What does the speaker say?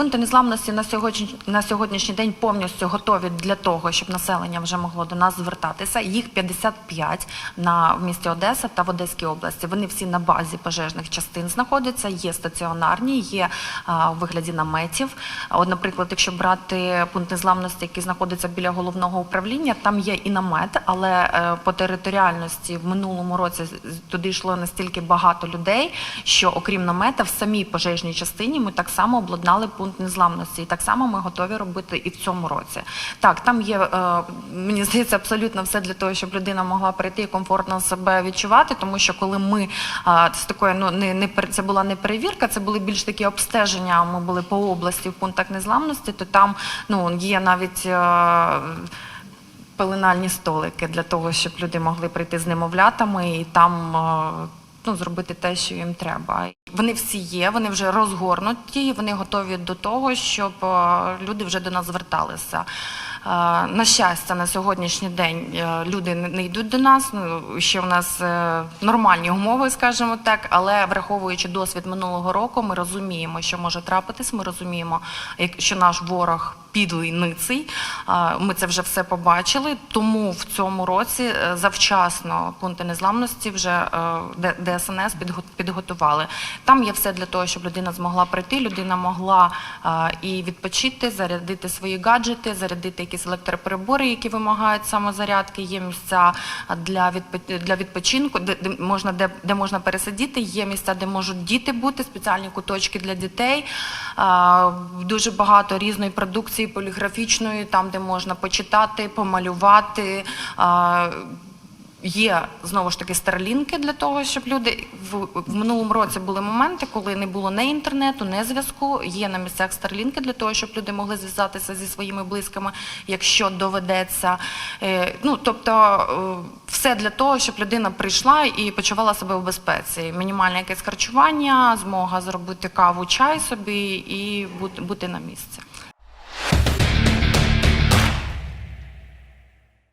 Пункти незламності на сьогодні на сьогоднішній день повністю готові для того, щоб населення вже могло до нас звертатися. Їх 55 на в місті Одеса та в Одеській області. Вони всі на базі пожежних частин знаходяться. Є стаціонарні, є а, у вигляді наметів. От, наприклад, якщо брати пункт незламності, який знаходиться біля головного управління, там є і намет, але е, по територіальності в минулому році туди йшло настільки багато людей, що окрім намета, в самій пожежній частині ми так само обладнали пункт незламності, і так само ми готові робити і в цьому році. Так, там є е, мені здається абсолютно все для того, щоб людина могла прийти і комфортно себе відчувати, тому що коли ми е, з такою, ну не не це була не перевірка, це були більш такі обстеження. Ми були по області в пунктах незламності, то там ну є навіть. е, пеленальні столики для того, щоб люди могли прийти з немовлятами і там ну, зробити те, що їм треба. Вони всі є, вони вже розгорнуті, вони готові до того, щоб е, люди вже до нас зверталися. Е, На щастя, на сьогоднішній день е, люди не йдуть до нас. Ну ще в нас нормальні умови, скажімо так. Але враховуючи досвід минулого року, ми розуміємо, що може трапитись. Ми розуміємо, що наш ворог підлий ниций. Ми це вже все побачили. Тому в цьому році завчасно пункти незламності вже ДСНС підготували. Там є все для того, щоб людина змогла прийти. Людина могла е, і відпочити, зарядити свої гаджети, зарядити якісь електроприбори, які вимагають самозарядки. Є місця для для відпочинку, де, можна де, де можна пересидіти. Є місця, де можуть діти бути, спеціальні куточки для дітей. А, Дуже багато різної продукції поліграфічної, там де можна почитати, помалювати. Є знову ж таки старлінки для того, щоб люди в, в минулому році були моменти, коли не було ні інтернету, ні зв'язку. Є на місцях старлінки для того, щоб люди могли зв'язатися зі своїми близькими, якщо доведеться. Е, ну тобто, е, все для того, щоб людина прийшла і почувала себе в безпеці. Мінімальне якесь харчування, змога зробити каву, чай собі і бути, бути на місці.